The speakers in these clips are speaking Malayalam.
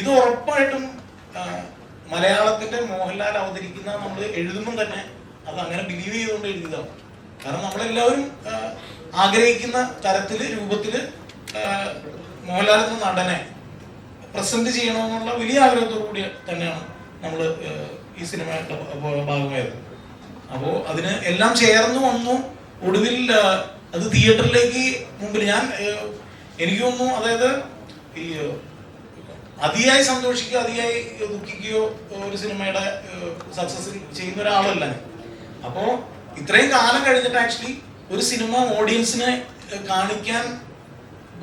ഇത് ഉറപ്പായിട്ടും മലയാളത്തിന്റെ മോഹൻലാൽ അവതരിക്കുന്ന നമ്മൾ എഴുതുമ്പോൾ തന്നെ അത് അങ്ങനെ ബിലീവ് ചെയ്തുകൊണ്ട് എഴുതിയതാണ്. കാരണം നമ്മളെല്ലാവരും ആഗ്രഹിക്കുന്ന തരത്തിൽ രൂപത്തിൽ മോഹൻലാൽ എന്ന നടനെ പ്രസന്റ് ചെയ്യണമെന്നുള്ള വലിയ ആഗ്രഹത്തോടു കൂടി തന്നെയാണ് നമ്മൾ ഈ സിനിമയുടെ ഭാഗമായത്. അപ്പോൾ അതിന് എല്ലാം ചേർന്ന് വന്നു. ഒടുവിൽ അത് തിയേറ്ററിലേക്ക് മുമ്പിൽ ഞാൻ എനിക്ക് അതായത് ഈ അതിയായി സന്തോഷിക്കുകയോ അതിയായി ദുഃഖിക്കുകയോ ഒരു സിനിമയുടെ സക്സസ് ചെയ്യുന്ന ഒരാളല്ല അപ്പോ അപ്പോൾ ഇത്രയും കാലം കഴിഞ്ഞിട്ട് ആക്ച്വലി ഒരു സിനിമ ഓഡിയൻസിനെ കാണിക്കാൻ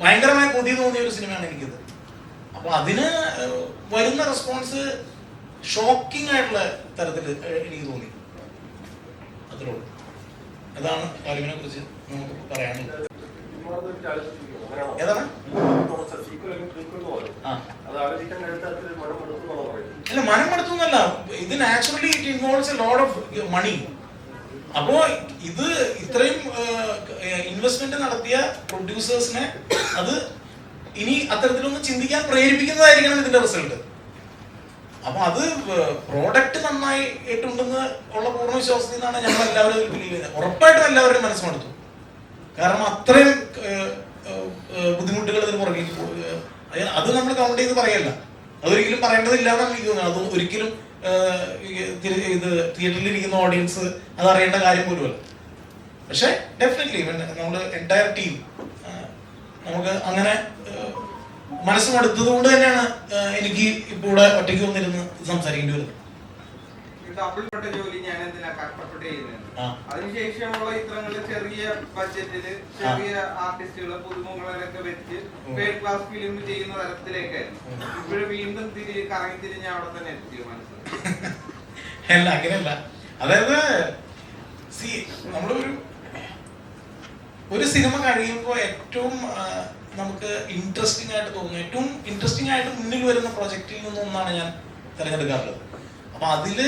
ഭയങ്കരമായി കൊതി തോന്നിയ ഒരു സിനിമയാണ് എനിക്കിത്. അപ്പൊ അതിന് വരുന്ന റെസ്പോൺസ് ഷോക്കിംഗ് ആയിട്ടുള്ള തരത്തിൽ എനിക്ക് തോന്നി. അത്രേ ഉള്ളൂ. അതാണ് കാര്യങ്ങളെ കുറിച്ച് നമുക്ക് പറയാനുള്ളത്. ഏതാണ്? അല്ല മനം മടുത്തുന്നല്ല ഇത് naturally it involves a load of money അപ്പോ ഇത് ഇത്രയും ഇൻവെസ്റ്റ്മെന്റ് നടത്തിയ പ്രൊഡ്യൂസേഴ്സിനെ അത് ഇനി അത്തരത്തിലൊന്ന് ചിന്തിക്കാൻ പ്രേരിപ്പിക്കുന്നതായിരിക്കണം ഇതിന്റെ റിസൾട്ട് അപ്പൊ അത് പ്രോഡക്റ്റ് നന്നായി നന്നായിട്ടുണ്ടെന്ന് ഉള്ള പൂർണ വിശ്വാസത്തിൽ നിന്നാണ് ഞങ്ങൾ എല്ലാവരും ബിലീവ് ചെയ്യുന്നത്. ഉറപ്പായിട്ടും എല്ലാവരുടെയും മനസ്സ് മടുത്തു കാരണം അത്രയും ബുദ്ധിമുട്ടുകൾ ഇതിന് പുറകിൽ അത് നമ്മൾ കൗണ്ട് ചെയ്ത് പറയല്ല. അതൊരിക്കലും പറയേണ്ടതില്ല എന്നാണ് എനിക്ക് തോന്നുന്നത് അതും ഒരിക്കലും ഇത് തിയേറ്ററിൽ ഇരിക്കുന്ന ഓഡിയൻസ് അത് അറിയേണ്ട കാര്യം പോലുമല്ല പക്ഷെ ഡെഫിനറ്റ്ലി നമ്മൾ എന്റയർ ടീം നമുക്ക് അങ്ങനെ മനസ്സുമെടുത്തത് മനസ്സ് കൊണ്ട് തന്നെയാണ് എനിക്ക് ഇപ്പോൾ ഇവിടെ ഒറ്റയ്ക്ക് വന്നിരുന്ന് സംസാരിക്കേണ്ടി വരുന്നത്. ഡബിൾ പെട്ട ജോലി ഞാൻ എന്തിനാ കഷ്ടപ്പെട്ട് ചെയ്യുന്നത്. അതിനുശേഷമുള്ള ചിത്രങ്ങൾ ചെറിയ ബഡ്ജറ്റിൽ ചെറിയ ആർട്ടിസ്റ്റുകളെ പുതുമുഖങ്ങളൊക്കെ വെച്ച്. തേർഡ് ക്ലാസ് ഫിലിം ചെയ്യുന്ന തരത്തിലേക്ക് ഉം. ഇപ്പോഴും വീണ്ടും തിരി കറങ്ങി തിരിഞ്ഞ് അവിടെ തന്നെ എത്തിയോ മനസ്സിലായി അല്ല അങ്ങനെയല്ല. അതായത് സി നമ്മളൊരു ഒരു സിനിമ കഴിയുമ്പോൾ ഏറ്റവും നമുക്ക് ഇൻട്രസ്റ്റിംഗ് ആയിട്ട് തോന്നുന്നു. ഏറ്റവും ഇൻട്രസ്റ്റിംഗ് ആയിട്ട് മുന്നിൽ വരുന്ന പ്രൊജക്റ്റിൽ നിന്നൊന്നാണ് ഞാൻ തിരഞ്ഞെടുക്കാറുള്ളത്. അപ്പൊ അതിൽ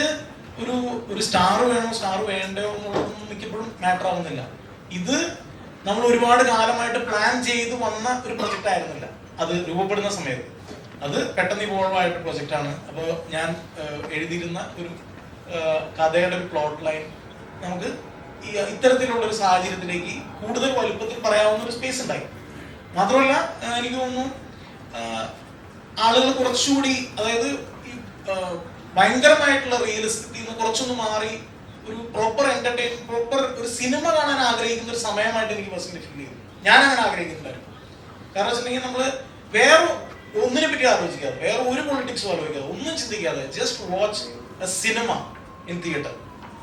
ഒരു ഒരു സ്റ്റാർ വേണോ സ്റ്റാർ വേണ്ടോ എന്നുള്ളതൊന്നും മിക്കപ്പോഴും മാറ്റർ ആവുന്നില്ല. ഇത് നമ്മൾ ഒരുപാട് കാലമായിട്ട് പ്ലാൻ ചെയ്ത് വന്ന ഒരു പ്രൊജക്റ്റ് ആയിരുന്നില്ല. അത് രൂപപ്പെടുന്ന സമയത്ത്. അത് പെട്ടെന്ന് ഇവോൾവ് ആയിട്ട് പ്രൊജക്റ്റ് ആണ്. അപ്പോൾ ഞാൻ എഴുതിയിരുന്ന ഒരു കഥയുടെ ഒരു പ്ലോട്ട് ലൈൻ നമുക്ക് ഇത്തരത്തിലുള്ള ഒരു സാഹചര്യത്തിലേക്ക് കൂടുതൽ വലുപ്പത്തിൽ പറയാവുന്ന ഒരു സ്പേസ് ഉണ്ടായി. മാത്രമല്ല എനിക്ക് തോന്നുന്നു ആളുകൾ കുറച്ചുകൂടി അതായത് ഭയങ്കരമായിട്ടുള്ള റിയലിസ്റ്റിൽ നിന്ന് കുറച്ചൊന്ന് മാറി ഒരു പ്രോപ്പർ എന്റർടൈൻ പ്രോപ്പർ ഒരു സിനിമ കാണാൻ ആഗ്രഹിക്കുന്ന ഒരു സമയമായിട്ട് എനിക്ക് പേഴ്സണലി ഫീൽ ചെയ്തു. ഞാൻ അങ്ങനെ ആഗ്രഹിക്കുന്നുണ്ടായിരുന്നു. കാരണം വെച്ചിട്ടുണ്ടെങ്കിൽ നമ്മൾ വേറെ ഒന്നിനെ പറ്റി ആലോചിക്കാതെ വേറെ ഒരു പൊളിറ്റിക്സും ആലോചിക്കാതെ ഒന്നും ചിന്തിക്കാതെ just watch a cinema in theatre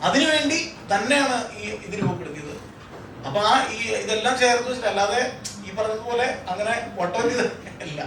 അതിനുവേണ്ടി തന്നെയാണ് ഈ ഇത് രൂപപ്പെടുത്തിയത്. അപ്പൊ ആ ഈ ഇതെല്ലാം ചേർത്ത് വെച്ചിട്ട് അല്ലാതെ ഈ പറഞ്ഞതുപോലെ അങ്ങനെ ഒട്ടൊരു അല്ല.